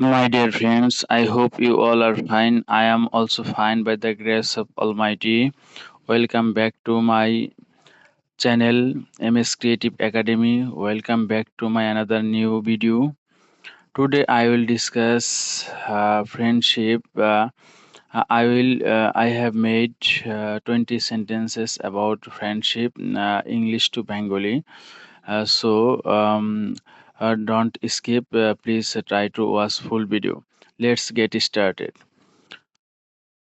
My dear friends, I hope you all are fine. I am also fine by the grace of Almighty. Welcome back to my channel MS Creative Academy. Welcome back to my another new video. Today I will discuss uh, friendship. Uh, I will. Uh, I have made uh, 20 sentences about friendship, uh, English to Bengali. Uh, so um, uh, don't skip. Uh, please try full video. Let's get started.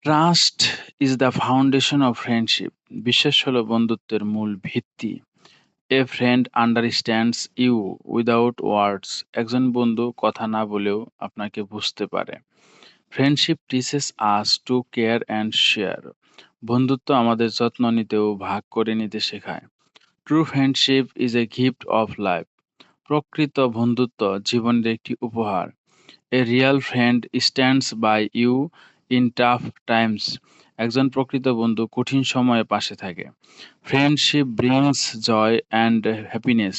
Trust is the foundation of friendship বিশ্বাস হলো বন্ধুত্বের মূল ভিত্তি a friend understands you without words একজন বন্ধু কথা না বলেও আপনাকে বুঝতে পারে friendship teaches us to care and share বন্ধুত্ব আমাদের যত্ন নিতেও ভাগ করে নিতে শেখায় true friendship is a gift of life প্রকৃত বন্ধুত্ব জীবনের একটি উপহার। A real friend stands by you in tough times একজন প্রকৃত বন্ধু কঠিন সময়ে পাশে থাকে। Friendship brings joy and happiness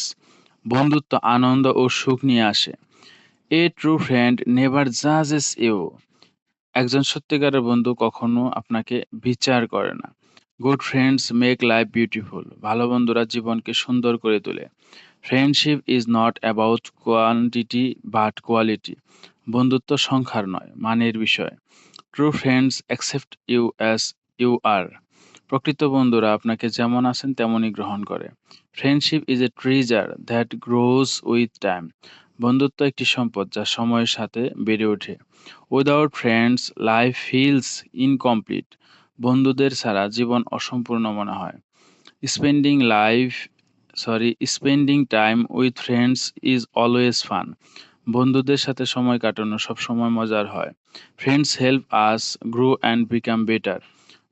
বন্ধুত্ব আনন্দ ও সুখ নিয়ে আসে। এ ট্রু ফ্রেন্ড নেভার জাজেস ইউ একজন সত্যিকারের বন্ধু কখনো আপনাকে বিচার করে না। Good friends make life beautiful ভালো বন্ধুরা জীবনকে সুন্দর করে তোলে। Friendship is not about quantity but quality বন্ধুত্ব সংখ্যার নয়, মানের বিষয়। True friends accept you as you are প্রকৃত বন্ধুরা আপনাকে যেমন আছেন, তেমনই গ্রহণ করে। Friendship is a treasure that grows with time বন্ধুত্ব একটি সম্পদ যা সময়ের সাথে বেড়ে ওঠে। Without friends life feels incomplete বন্ধুদের ছাড়া জীবন অসম্পূর্ণ মনে হয়। Spending life sorry spending time with friends is always fun বন্ধুদের সাথে সময় কাটানো সবসময় মজার হয়। Friends help us grow and become better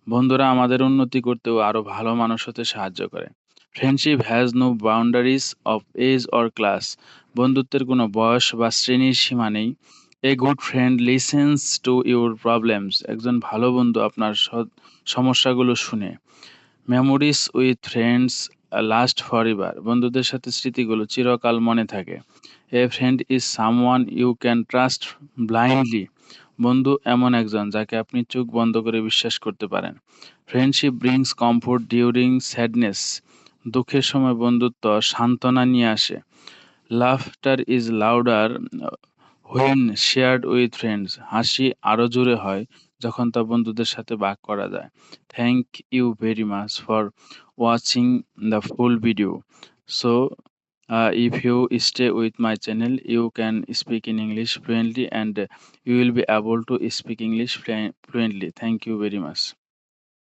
বন্ধুরা আমাদের উন্নতি করতেও আরও ভালো মানুষ হতে সাহায্য করে। Friendship has no boundaries of age or class বন্ধুত্বের কোনো বয়স বা শ্রেণির সীমা নেই। A good friend listens to your problems একজন ভালো বন্ধু আপনার সমস্যাগুলো শুনে। Memories with friends last for ever বন্ধুদের সাথে স্মৃতিগুলো চিরকাল মনে থাকে। A friend is someone you can trust blindly বন্ধু এমন একজন যাকে আপনি চোখ বন্ধ করে বিশ্বাস করতে পারেন। Friendship brings comfort during sadness দুঃখের সময় বন্ধুত্ব সান্ত্বনা নিয়ে আসে। Laughter is louder when shared with friends হাসি আরও জোরে হয়। যখন তা বন্ধুদের সাথে ভাগ করা যায়। Thank you very much for watching the full video so if you stay with my channel you can speak in English fluently and you will be able to speak English fluently thank you very much